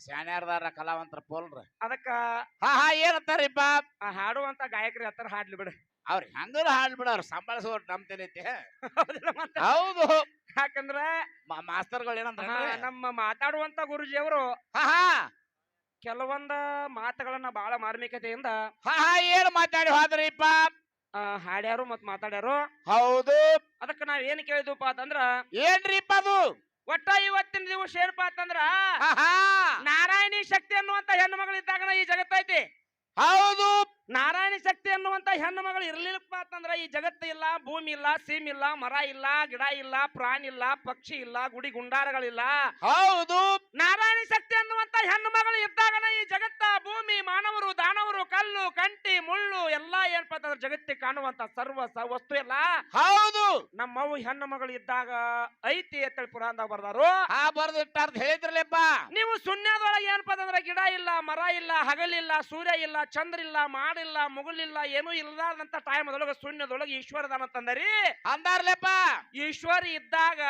ಶಾನ್ಯಾರ್ದಾರ ಕಲಾವಂತರ ಪೋಲ್ರ. ಅದಕ್ಕ ಹಾ ಹಾ ಏನಂತಾರಿಪ್ಪ ಆ ಹಾಡುವಂತ ಗಾಯಕರು ಹತ್ರ ಹಾಡ್ಲಿ ಬಿಡ. ಅವ್ರ ಹೆಂಗಾರ ಹಾಡ್ ಬಿಡವ್ರ ಸಂಬಳಸೋರ್ ನಮ್ ತಲೈತಿ ಹೌದಿಲ್ಲ ಮತ್ತ? ಹೌದು. ಯಾಕಂದ್ರ ಮಾ- ಮಾಸ್ತರ್ಗಳು ಏನಂದ್ರ ಹಾ, ನಮ್ಮ ಮಾತಾಡುವಂತ ಗುರುಜಿಯವರು ಹಾ ಹಾ. ಕೆಲವೊಂದ ಮಾತುಗಳನ್ನ ಬಹಳ ಮಾರ್ಮಿಕತೆಯಿಂದ ಹಾ ಹಾ ಏನ್ ಮಾತಾಡಿ ಹೋದ್ರಿಪ್ಪ ಆ, ಹಾಡ್ಯಾರು ಮತ್ ಮಾತಾಡ್ಯಾರು. ಹೌದು. ಅದಕ್ಕ ನಾವ್ ಏನ್ ಕೇಳಿದ್ವಪ್ಪ ಅಂತಂದ್ರ ಏನ್ರಿಪ್ಪ ಅದು ಒಟ್ಟ ಇವತ್ತಿನ ದಿವಸ ಏನಪ್ಪಾ ಅಂತಂದ್ರ ನಾರಾಯಣಿ ಶಕ್ತಿ ಅನ್ನುವಂತ ಹೆಣ್ಣು ಮಗಳು ಇದ್ದಾಗ ಈ ಜಗತ್ತೈತಿ ಹೌದು. ನಾರಾಯಣಿ ಶಕ್ತಿ ಅನ್ನುವಂತ ಹೆಣ್ಣು ಮಗಳು ಇರ್ಲಿಲ್ಲಪ್ಪ ಅಂತಂದ್ರ ಈ ಜಗತ್ತು ಇಲ್ಲ ಭೂಮಿ ಇಲ್ಲ ಸೀಮ್ ಇಲ್ಲ ಮರ ಇಲ್ಲ ಗಿಡ ಇಲ್ಲ ಪ್ರಾಣಿ ಇಲ್ಲ ಪಕ್ಷಿ ಇಲ್ಲ ಗುಡಿ ಗುಂಡಾರಗಳಿಲ್ಲ ಹೌದು. ನಾರಾಯಣಿ ಶಕ್ತಿ ಅನ್ನುವಂತ ಹೆಣ್ಣು ಮಗಳು ಇದ್ದಾಗನ ಈ ಜಗತ್ತ ಭೂಮಿ ಮಾನವರು ಕಲ್ಲು ಕಂಟಿ ಮುಳ್ಳು ಎಲ್ಲಾ ಏನಪ್ಪಾ ಅಂತಂದ್ರೆ ಜಗತ್ತಿಗೆ ಕಾಣುವಂತ ಸರ್ವ ವಸ್ತು ಎಲ್ಲ ಹೌದು. ನಮ್ಮವು ಹೆಣ್ಣು ಮಗಳು ಇದ್ದಾಗ ಐತಿ ಅಂತೇಳಿ ಪುರಾಣದಾಗ ಬರ್ದಾರು. ಆ ಬರ್ದಿಟ್ಟಾರ್ದ ಹೇಳಿದ್ರಲ್ಲಪ್ಪ. ನೀವು ಶೂನ್ಯದೊಳಗೆ ಏನಪ್ಪಾ ಅಂತಂದ್ರೆ ಗಿಡ ಇಲ್ಲ ಮರ ಇಲ್ಲ ಹಗಲಿಲ್ಲ ಸೂರ್ಯ ಇಲ್ಲ ಚಂದ್ರ ಇಲ್ಲ ಮಾಡಿಲ್ಲ ಮುಗುಲಿಲ್ಲ ಏನೂ ಇಲ್ಲದಂತ ಟೈಮ್ ಅದೊಳಗೆ ಶೂನ್ಯದೊಳಗೆ ಈಶ್ವರದಾನ ತಂದರಿ ಅಂದಾರ್ಲೆಪ್ಪ. ಈಶ್ವರ ಇದ್ದಾಗ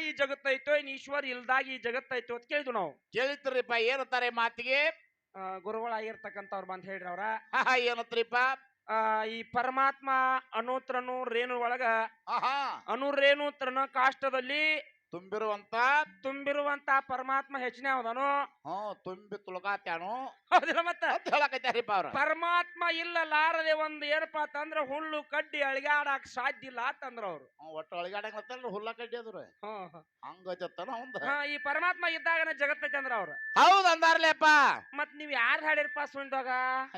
ಈ ಜಗತ್ತೈತೋ ಇನ್ ಈಶ್ವರ ಇಲ್ದಾಗ ಈ ಜಗತ್ತೈತೋ ಅಂತ ಕೇಳಿದ್ವು ನಾವು. ಕೇಳಿದ್ರಿಪ್ಪ ಏನಂತಾರೆ ಮಾತಿಗೆ? ಗುರುಗಳಾಗಿರ್ತಕ್ಕಂಥವ್ರು ಬಂದ್ ಹೇಳ್ರಿ ಅವ್ರ. ಆ, ಈ ಪರಮಾತ್ಮ ಅನೂತ್ರನು ರೇಣು ಒಳಗ ಅಣುರೇಣು ತ್ರಣ ಕಾಷ್ಟದಲ್ಲಿ ತುಂಬಿರುವಂತ ತುಂಬಿರುವಂತ ಪರಮಾತ್ಮ ಹೆಚ್ಚನೇ ಅವದನು ಹ್ಮ್ ತುಂಬಿ ತುಳಕಾತ್ಯಾನು ಹೌದಿಲ್ಲ ಮತ್ತ? ಅಂತ ಅವ್ರ. ಪರಮಾತ್ಮ ಇಲ್ಲ ಲಾರದೆ ಒಂದು ಏನಪ್ಪಾ ಅಂತಂದ್ರ ಹುಲ್ಲು ಕಡ್ಡಿ ಅಳಿಗಾಡಕ್ ಸಾಧ್ಯ ಇಲ್ಲ ಅಂತಂದ್ರ ಅವ್ರು. ಒಟ್ಟು ಅಳಿಗಾಡಕ್ ಹುಲ್ಲ ಕಡ್ಡಿ ಅದ್ರ. ಹಂಗತ್ತನ ಅವಂದ. ಹಾ ಈ ಪರಮಾತ್ಮ ಇದ್ದಾಗನ ಜಗತ್ತೈತೆ ಅಂದ್ರ ಅವ್ರ. ಹೌದ್ ಅಂದಾರ್ಲೇಪ್ಪ ಮತ್ ನೀವ್ ಯಾರ್ ಹಾಡಿರ್ಪ ಸುಂಡೋಗ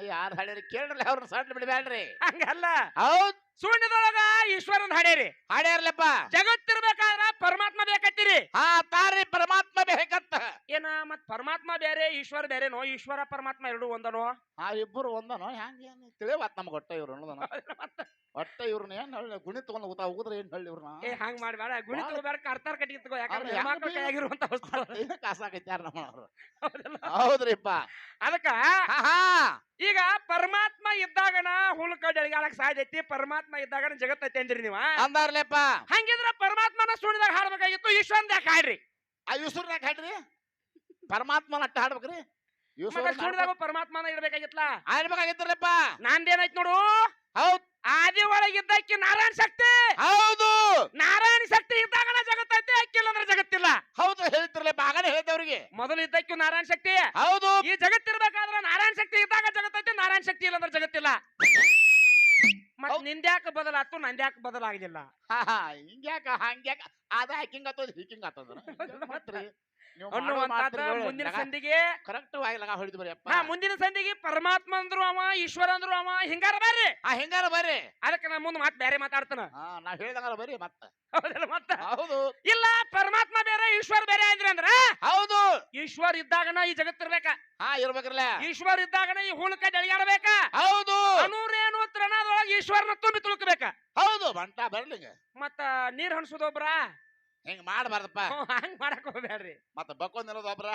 ಯಾರ್ ಹಾಡಿರಿ ಕೇಳ್ರಲ್ಲ ಅವ್ರ ಸಣ್ಣ ಬಿಡ್ಬೇಡ್ರಿ ಹಂಗಲ್ಲ. ಹೌದ್. ಸುಣ್ಣದೊಳಗ ಈಶ್ವರನ್ ಹಾಡೇರಿ ಹಾಡ್ಯಾರ್ಲಪ್ಪ ಜಗತ್ತಿರ್ಬೇಕಾದ್ರ ಪರಮಾತ್ಮ ಬೇಕತ್ತಿರಿ. ಹಾ ತಾರಿ ಪರಮಾತ್ಮ ಬೇಕತ್ತ. ಏನ ಮತ್ ಪರಮಾತ್ಮ ಬೇರೆ ಈಶ್ವರ ಬೇರೆನೋ ಈಶ್ವರ ಪರಮಾತ್ಮ ಎರಡು ಒಂದನೋ? ಆ ಇಬ್ಬರು ಒಂದನೋ? ಹ್ಯಾಂಗ ಏನ್ ತಿಳಿವಾತ್ ನಮ್ಗೆ ಒಟ್ಟ ಇವ್ರು ಅನ್ನೋದನ ಒಟ್ಟ ಇವ್ರನ್ನ ಏನ್ ಹೇಳಿ ಗುಣಿ ತಗೊಂಡ್ ಹೋಗ್ತಾ ಹೋಗುದ್ರೆ ಏನ್ ಹೇಳಿ ಇವ್ರನ್ನ ಏ ಹಂಗ್ ಮಾಡ್ಬೇಡ ಗುಣಿ ತಗೋಬೇಡ ಕರ್ತಾರ ಕಟ್ಟಿ ತಗೋ. ಯಾಕಂದ್ರೆ ಅವ್ರು ಹೆಣ್ಮಕ್ಳ ಹೆಂಗ್ ಕೈಯಾಗಿರುವಂತ ವಸ್ತು ಕಾಸಾಕೈತ್ಯಾರ ನಮ್ಮವ್ರು ಹೌದ್ರಿಪ್ಪ. ಅದಕ್ಕ ಈಗ ಪರಮಾತ್ಮ ಇದ್ದಾಗನ ಹುಲ್ಕ ಸಾಧ್ಯ ಐತಿ. ಪರಮಾತ್ಮ ಇದ್ದಾಗನ ಜಗತ್ತೈತಿ ಅಂದ್ರಿ ನೀವ? ಅಂದಾರ್ಲೆಪ್ಪ. ಹಂಗಿದ್ರ ಪರಮಾತ್ಮನ ಸುಣ್ಣದಾಗ ಹಾಡ್ಬೇಕಾಗಿತ್ತು. ಈಶ್ವರನ್ ಯಾಕೆ ಹಾಡ್ರಿ? ಆ ಯೂಸುರ್ನಾಗ ಹಾಡ್ರಿ? ಪರಮಾತ್ಮನ ಅಟ್ಟ ಹಾಡ್ಬೇಕ್ರಿ? ಸುಣಿದಾಗ ಪರಮಾತ್ಮನ ಇಡ್ಬೇಕಾಗಿತ್ಲ? ಹಾಡ್ಬೇಕಾಗಿತ್ತಲ್ಲಪ್ಪ ನಾಂದೇನಾಯ್ತು ನೋಡು ಹೌದ್. ಆದಿ ಒಳಗಿದ್ದಕ್ಕೆ ನಾರಾಯಣ ಶಕ್ತಿ? ಹೌದು. ನಾರಾಯಣ ಶಕ್ತಿ ಇದ್ದಾಗ ಜಗತ್ತೈತಿ ಅಕ್ಕಿಲ್ಲ ಅಂದ್ರೆ ಜಗತ್ತಿಲ್ಲ. ಹೌದು ಹೇಳ್ತಿರ್ಲಪ್ಪ ಆಗನೇ ಹೇಳಿದವ್ರಿಗೆ ಮೊದಲು ಇದ್ದಕ್ಕೂ ನಾರಾಯಣ ಶಕ್ತಿ. ಹೌದು. ಈ ಜಗತ್ತಿರ್ಬೇಕಾದ್ರೆ ನಾರಾಯಣ ಶಕ್ತಿ ಇದ್ದಾಗ ಜಗತ್ತೈತೆ ನಾರಾಯಣ ಶಕ್ತಿ ಇಲ್ಲ ಅಂದ್ರೆ ಜಗತ್ತಿಲ್ಲ ಮತ್ ನಿಂದ್ಯಾಕ ಬದಲಾತು ನಂದ್ಯಾಕ ಬದಲಾಗಿಲ್ಲ ಹಾ ಹಾ ಹಿಂಗ್ಯಾಕ ಹಂಗ್ಯಾಕ ಅದ ಹಿಂಗ ಆತದ ಹಿಂಗ ಆತದ. ಮುಂದಿನ ಸಂಧಿಗೆ ಕರೆಕ್ಟ್ ಆಗಿ ಲಗ ಹಾ ಮುಂದಿನ ಸಂಧಿಗೆ ಪರಮಾತ್ಮ ಅಂದ್ರು ಅವ ಈಶ್ವರ ಅಂದ್ರು ಅವ ಹಿಂಗಾರ ಬರ್ರಿ. ಆ ಹಿಂಗಾರ ಬರ್ರಿ. ಅದಕ್ಕೆ ನಾ ಮುಂದ್ ಮಾತ್ ಬೇರೆ ಮಾತಾಡ್ತಾನ. ಹಾ ನಾವ್ ಹೇಳ್ದಂಗಾರ ಬರ್ರಿ ಮತ್ತ. ಹೌದಲ್ಲ ಮತ್ತ? ಹೌದು. ಇಲ್ಲ ಪರಮಾತ್ಮ ಬೇರೆ ಈಶ್ವರ ಬೇರೆ ಅಂದ್ರಿ ಅಂದ್ರ? ಹೌದು. ಈಶ್ವರ್ ಇದ್ದಾಗನ ಈ ಜಗತ್ತಿರ್ಬೇಕ ಹಾ ಇರ್ಬೇಕ್ರಲ್ಲ. ಈಶ್ವರ್ ಇದ್ದಾಗನ ಈ ಹುಳಕ ಅಳಿಗಾಡಬೇಕ ಹೌದು. ಅನೂರೇನು ತ್ರಣದೊಳಗೆ ಈಶ್ವರನ ತುಂಬಿ ತುಳುಕಬೇಕ. ಹೌದು ಬಂಟ ಬರ್ಲಿಂಗ ಮತ್ತ ನೀರ್ ಹಣಸುದೊಬ್ರ ಹಿಂಗ್ ಮಾಡಬಾರ್ದಪ್ಪ. ಹಂಗ್ ಮಾಡಕ್ ಹೋಗ್ಬೇಡ್ರಿ ಮತ್ತ ಬಕ್ಕೊಂದ್ ಇರೋದು ಒಬ್ರ.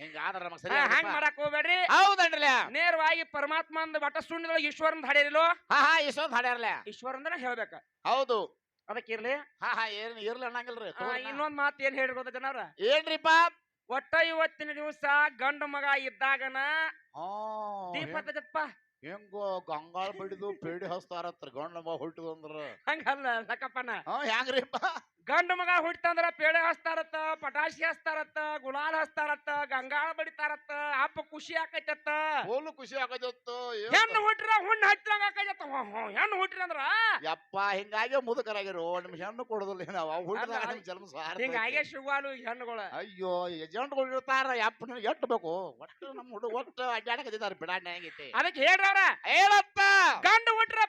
ಹಿಂಗ ಆದ್ರ ನಮಗ್ ಸರಿ ಹಂಗ್. ಮಾಡಕ್ ಹೋಗ್ಬೇಡ್ರಿ ನೇರವಾಗಿ ಪರಮಾತ್ಮ ಅಂದ ವಟ ಶೂನ್ಯದೊಳಗೆ ಈಶ್ವರನ್ ಹಾಡಿರಿಲೋ ಹಾ ಹಾ ಇಷ್ಟೊಂದ್ ಹಾಡ್ಯಾರಲ್ಲ ಈಶ್ವರ ಅಂದ್ರೆ ಹೇಳ್ಬೇಕ. ಹೌದು. ಅದಕ್ಕೆ ಇರ್ಲಿ. ಹಾ ಹಾ ಏನ್ ಇರ್ಲಿ ಅನ್ನಂಗಿಲ್ರಿ. ಇನ್ನೊಂದ್ ಮಾತು ಏನ್ ಹೇಳಿ ಗೊತ್ತ ಜನರ? ಏನ್ರಿಪ್ಪ? ಒಟ್ಟ ಇವತ್ತಿನ ದಿವಸ ಗಂಡ ಮಗ ಇದ್ದಾಗನ ದೀಪ ಹೆಂಗೋ ಗಂಗಾಳ ಬಡಿದು ಪೇಡಿ ಹಸ್ತಾರತ್ರ ಗಂಡ ಮಗ ಹುಟ್ಟಿದು ಹಂಗಲ್ಲ ಲಕ್ಕಪ್ಪನ ಹಾ ಹೆಂಗ್ರಿಪ್ಪ? ಗಂಡು ಮಗ ಹುಟ್ಟಂದ್ರ ಪೇಳೆ ಹಚ್ತಾರತ್ತ ಪಟಾಶಿ ಹಚ್ತಾರತ್ತ ಗುಲಾಲ್ ಹಚ್ತಾರತ್ತ ಗಂಗಾಳ ಬಡಿತಾರತ್ತ ಅಪ್ಪ ಖುಷಿ ಆಕೈತತ್ತ. ಹೋಲು ಖುಷಿ ಆಗದಿತ್ತು ಹೆಣ್ಣು ಹುಟ್ರ ಹುಣ್ಣು ಹಚ್ಚಂಗ ಆಕೈತತ್ತ. ಹೆಣ್ಣು ಹುಟ್ರಿ ಅಂದ್ರ? ಯಪ್ಪ ಹಿಂಗಾಗಿ ಮುದುಕರಾಗಿರು ನಿಮ್ ಹೆಣ್ಣು ಕೊಡೋದಿಲ್ಲ ನಾವು ಅವ್ ಹುಟ್ಟಿದಾಗ ನಿಮ್ ಜನ್ಮ ಸಾರ ಹಿಂಗಾಗೆ ಈ ಹೆಣ್ಣುಗಳ. ಅಯ್ಯೋ ಎಜೆಂಟ್ಗಳು ಇರ್ತಾರ ಯಪ್ಪ ಎಟ್ಟು ಬೇಕು? ಒಟ್ಟು ನಮ್ಮ ಹುಡುಗ ಒಟ್ಟು ಅಡ್ಡಾಡಕತ್ತಿದ್ದಾರೆ ಬಿಡಾಣೆ ಆಗೈತಿ ಅದಕ್ಕೆ ಹೇಳ್ರವ್ರ ಹೇಳಪ್ಪ! ಗಂಡು ಹುಟ್ರ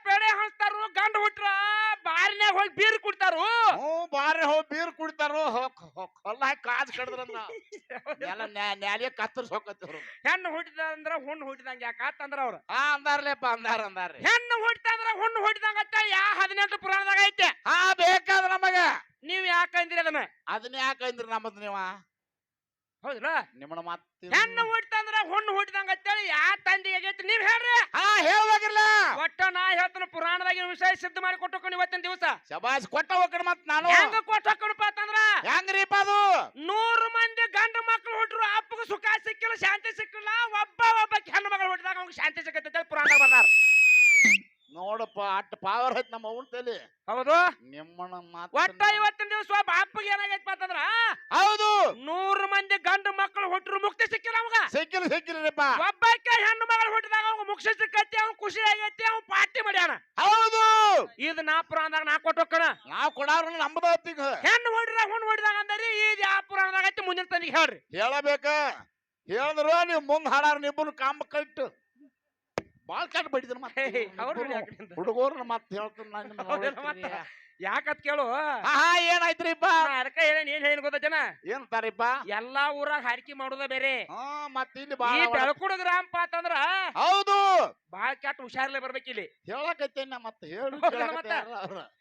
ಹೋಗಿ ಬೀರ್ ಕುಡ್ತಾರು. ಹ್ಞೂ ಬಾರಿ ಹೋಗಿ ಬೀರ್ ಕುಡಿತಾರು. ಹೊಲ್ಲ ಹಾಕಿ ಕಾಜ್ ಕಡ್ದ್ರನ್ನ. ಎಲ್ಲ ಕತ್ತರ್ಸ್ ಹೋಗತ್ತಿವ್ರು ಹೆಣ್ಣು ಹುಟ್ಟಿದ ಅಂದ್ರ ಹುಣ್ಣು ಹುಟ್ಟಿದಂಗ ಯಾಕಂದ್ರ ಅವ್ರು? ಹಾ ಅಂದಾರ್ಲೇಪ್ಪ ಅಂದಾರ ಅಂದಾರ್ರಿ ಹೆಣ್ಣು ಹುಟ್ಟಿದಂದ್ರ ಹುಣ್ಣು ಹುಟ್ಟಿದಂಗ ಅಂತ ಯಾ ಹದಿನೆಂಟು ಪುರಾಣದಾಗ ಐತೆ. ಹಾ ಬೇಕಾದ ನಮಗ. ನೀವ್ ಯಾಕಂದ್ರಿ ಅದನ್ನ? ಅದನ್ನ ಯಾಕಂದ್ರಿ ನಮ್ಮದ್ ನೀವ? ಹೌದಿಲ್ಲ ನಿಮ್ಮನ ಮಾತು ಹೆಣ್ಣು ಹುಟ್ಟಿದಂದ್ರ ಹುಣ್ಣು ಹುಟ್ಟಿದಂಗ ಅಂತೇಳಿ ಯಾ ತಂದೆ ಆಗೈತಿ ನೀವ್ ಹೇಳ್ರಿ. ಹಾ ಹೇಳ್ಬೇಕಿರ್ಲ ಒಟ್ಟ ನಾ ಹೇಳ್ತಾನ ಪುರಾಣದಾಗಿನ ವಿಷಯ ಸಿದ್ಧ ಮಾಡಿ ಕೊಟ್ಟು ಇವತ್ತಿನ ದಿವಸ. ಶಬಾಸ್ ಕೊಟ್ಟ ಹೋಗ್ಕಣ ಮತ್ ನಾನು. ಹೆಂಗ ಕೊಟ್ಟ ಹಾಕೊಂಡಪ್ಪ ಅಂತಂದ್ರ ಹೆಂಗ್ರಿಪ್ಪ ಅದು ನೂರು ಮಂದಿ ಗಂಡ ಮಕ್ಳು ಹುಟ್ರು ಅಪ್ಪಗ ಸುಖ ಸಿಕ್ಕಿಲ್ಲ ಶಾಂತಿ ಸಿಕ್ಕಿಲ್ಲ ಒಬ್ಬ ಒಬ್ಬ ಹೆಣ್ಣು ಮಗಳು ಹುಟ್ಟಿದಾಗ ಅವ್ನಿಗೆ ಶಾಂತಿ ಸಿಕ್ಕತ್ತೆ ಪುರಾಣ ಪುರಾಣದಾಗ ಬರ್ದಾರ. ನೋಡಪ್ಪ ಅಟ್ ಪಾವರ್ ಐತ್ ನಮ್ಮ ಅವನ್ ತಲೆ. ಹೌದು? ನಿಮ್ಮನ ಒಟ್ಟ ಇವತ್ತಿನ ದಿವಸ ಅಪ್ಪಗೆ ಏನಾಗೈತಪ್ಪ ಅಂತಂದ್ರ ಹೌದು. ನೂರು ಮಂದಿ ಗಂಡು ಮಕ್ಕಳು ಹುಟ್ಟರು ಮುಕ್ತಿ ಸಿಕ್ಕಿಲ್ಲ ಅವಾಗ. ಸಿಕ್ಕಿಲ್ಲ ಸಿಕ್ಕಿಲ್ಲಪ್ಪ ಒಬ್ಬಕ್ಕೆ ಹೆಣ್ಣು ಮಗಳು ಹುಟ್ಟಿದಾಗ ಅವ್ನು ಮುಕ್ತಿ ಸಿಕ್ಕೈತಿ ಅವ್ನು ಖುಷಿ ಆಗೈತಿ ಅವ್ನು ಪಾರ್ಟಿ ಮಾಡ್ಯಾನ. ಹೌದು. ಇದು ನಾ ಪುರಾಣದಾಗ ನಾ ನಾವ್ ಕೊಡಾರ ನಂಬದಿ ಹೆಣ್ಣು ಹೊಡಿದಾಗ ಹುಣ್ಣು ಹೊಡಿದಾಗ ಅಂದರಿ ಇದು ಯಾವ ಪುರಾಣದಾಗ ಐತಿ ಮುಂದಿನ ತಂದಿಗೆ ಹೇಳ್ರಿ. ಹೇಳಬೇಕ. ಹೇಳಿದ್ರು ನೀವು ಮುಂದೆ ಹಾಡಾರ ನಿಬ್ಬನು ಕಾಂಬ ಕಟ್ಟು ಬಾಳ್ ಕೆಟ್ಟ ಬಡಿದ್ರ ಮತ್ತೆ ಮತ್ತೆ ಹುಡುಗರ್ನ ಹೇಳ್ತೀನಿ ನಾನು ಮತ್ತ? ಯಾಕತ್ ಕೇಳು? ಏನಾಯ್ತ್ರಿಪ್ಪ ಹೇಳಿನ ಅದಕ್ಕ ಹೇಳೇನ್ ಏನ್ ಹೇಳಿ ಗೊತ್ತೇನ ಏನಂತಾರಿಪ್ಪ ಎಲ್ಲಾ ಊರಾಗ ಹಾರಿಕೆ ಮಾಡೋದ ಬೇರೆ. ಹಾ ಮತ್ ಇಲ್ಲಿ ಬೆಳಕುಡ ಗ್ರಾಮ ಅಂತಂದ್ರ ಹೌದು! ಬಾಳ ಕೆಟ್ಟ ಹುಷಾರ್ಲೆ ಬರ್ಬೇಕಿಲ್ಲಿ ಹೇಳಕತ್ತೇನ ಮತ್ತೆ ಹೇಳು ಮತ್ತ?